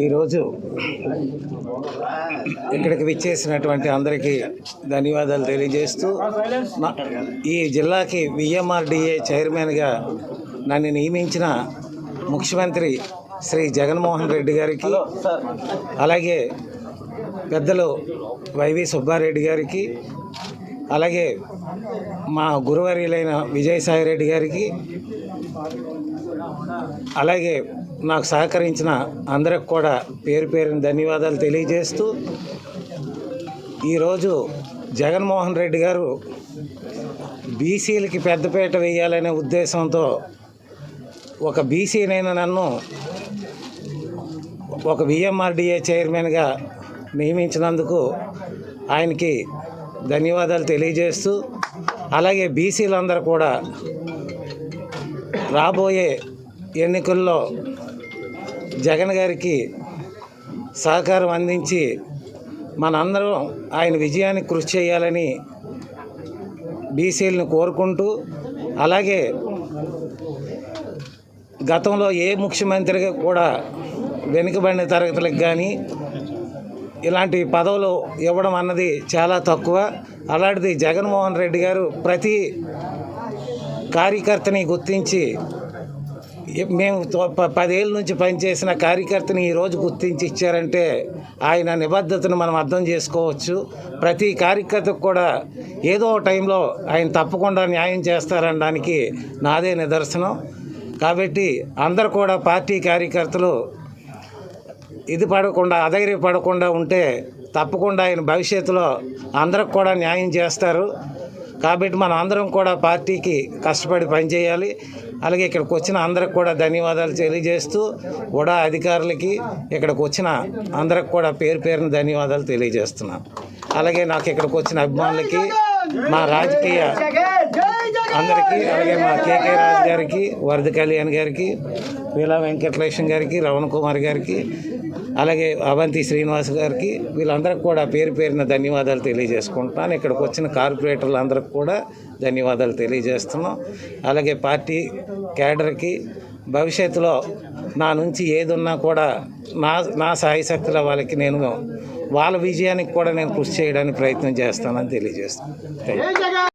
ఈరోజు ఇక్కడికి విచ్చేసినటువంటి అందరికీ ధన్యవాదాలు తెలియజేస్తూ ఈ జిల్లాకి విఎంఆర్డిఏ చైర్మన్గా నన్ను నియమించిన ముఖ్యమంత్రి శ్రీ జగన్మోహన్ రెడ్డి గారికి అలాగే పెద్దలు వైవి సుబ్బారెడ్డి గారికి అలాగే మా గురువర్యులైన విజయసాయి రెడ్డి గారికి అలాగే నాకు సహకరించిన అందరికి కూడా పేరు పేరున ధన్యవాదాలు తెలియజేస్తూ ఈరోజు జగన్మోహన్ రెడ్డి గారు బీసీలకి పెద్దపీట వేయాలనే ఉద్దేశంతో ఒక బీసీనైన నన్ను ఒక విఎంఆర్డిఏ చైర్మన్గా నియమించినందుకు ఆయనకి ధన్యవాదాలు తెలియజేస్తూ అలాగే బీసీలందరూ కూడా రాబోయే ఎన్నికల్లో జగన్ గారికి సహకారం అందించి మనందరం ఆయన విజయానికి కృషి చేయాలని బీసీలను కోరుకుంటూ అలాగే గతంలో ఏ ముఖ్యమంత్రిగా కూడా వెనుకబడిన తరగతులకు కానీ ఇలాంటి పదవులు ఇవ్వడం అన్నది చాలా తక్కువ. అలాంటిది జగన్మోహన్ రెడ్డి గారు ప్రతి కార్యకర్తని గుర్తించి మేము తో- ప- పదేళ్ళ నుంచి పనిచేసిన కార్యకర్తని ఈరోజు గుర్తించి ఇచ్చారంటే ఆయన నిబద్ధతను మనం అర్థం చేసుకోవచ్చు. ప్రతి కార్యకర్తకు కూడా ఏదో టైంలో ఆయన తప్పకుండా న్యాయం చేస్తారనడానికి నాదే నిదర్శనం. కాబట్టి అందరు కూడా పార్టీ కార్యకర్తలు ఇది పడకుండా అధైర్య పడకుండా ఉంటే తప్పకుండా ఆయన భవిష్యత్తులో అందరికి కూడా న్యాయం చేస్తారు. కాబట్టి మనం అందరం కూడా పార్టీకి కష్టపడి పనిచేయాలి. అలాగే ఇక్కడికి వచ్చిన అందరికి కూడా ధన్యవాదాలు తెలియజేస్తూ కూడా అధికారులకి ఇక్కడికి వచ్చిన అందరికి కూడా పేరు పేరున ధన్యవాదాలు తెలియజేస్తున్నాను అలాగే నాకు ఇక్కడికి వచ్చిన అభిమానులకి మా రాజకీయ అందరికీ అలాగే మా కేకే రాజు గారికి వరద కళ్యాణ్ గారికి వీళ్ళ వెంకటలక్ష్మి గారికి రవణ కుమార్ గారికి అలాగే అవంతి శ్రీనివాస్ గారికి వీళ్ళందరికీ కూడా పేరు పేరున ధన్యవాదాలు తెలియజేసుకుంటున్నాను. ఇక్కడికి వచ్చిన కార్పొరేటర్లు అందరికి కూడా ధన్యవాదాలు తెలియజేస్తున్నాం. అలాగే పార్టీ క్యాడర్కి భవిష్యత్తులో నా నుంచి ఏదున్నా కూడా నా నా సాయశక్తుల వాళ్ళకి నేను వాళ్ళ విజయానికి కూడా నేను కృషి చేయడానికి ప్రయత్నం చేస్తానని తెలియజేస్తాను థ్యాంక్ యూ